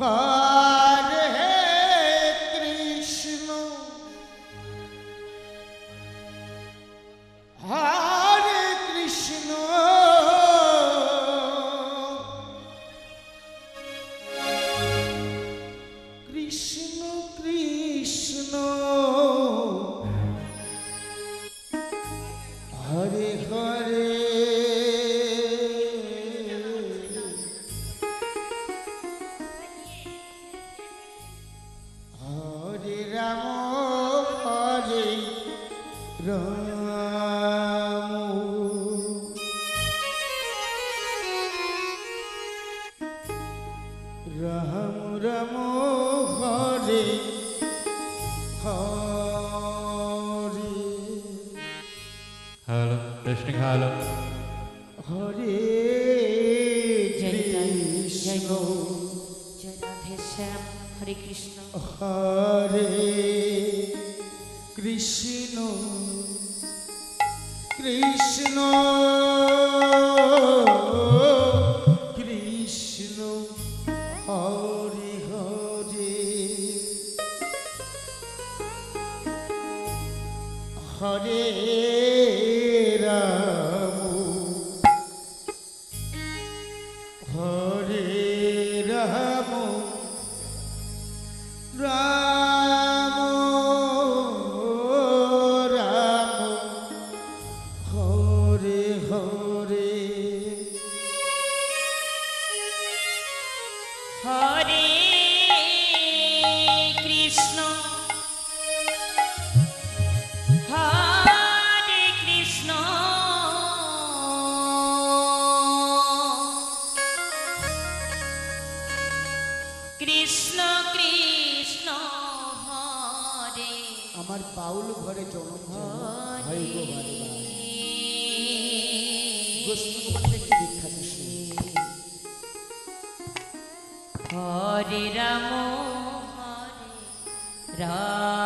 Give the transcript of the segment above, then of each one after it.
হরে কৃষ্ণ হরে কৃষ্ণ কৃষ্ণ কৃষ্ণ হরে হরে রাম রাম হরে হরে। Hello, listening hello. হরে কৃষ্ণ। হরে কৃষ্ণ। হরে কৃষ্ণ কৃষ্ণ কৃষ্ণ। হরে রাম রাম গোস্ত একটি বিখ্যাত হরে রাম হরে রাম।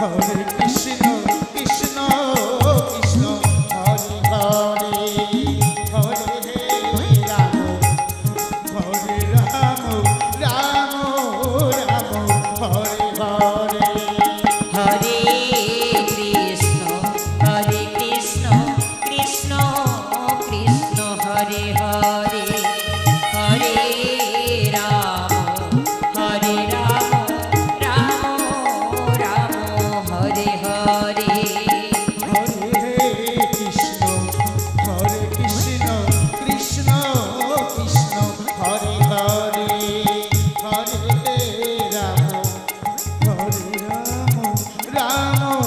হরে রাম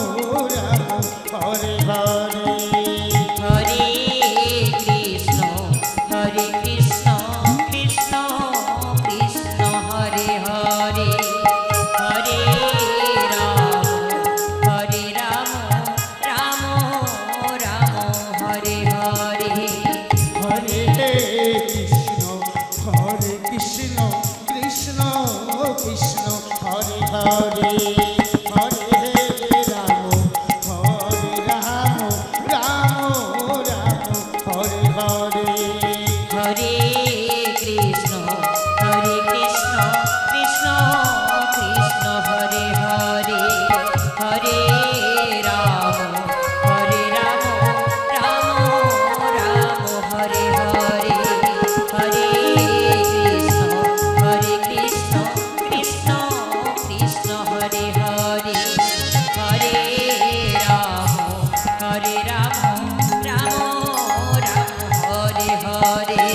হরে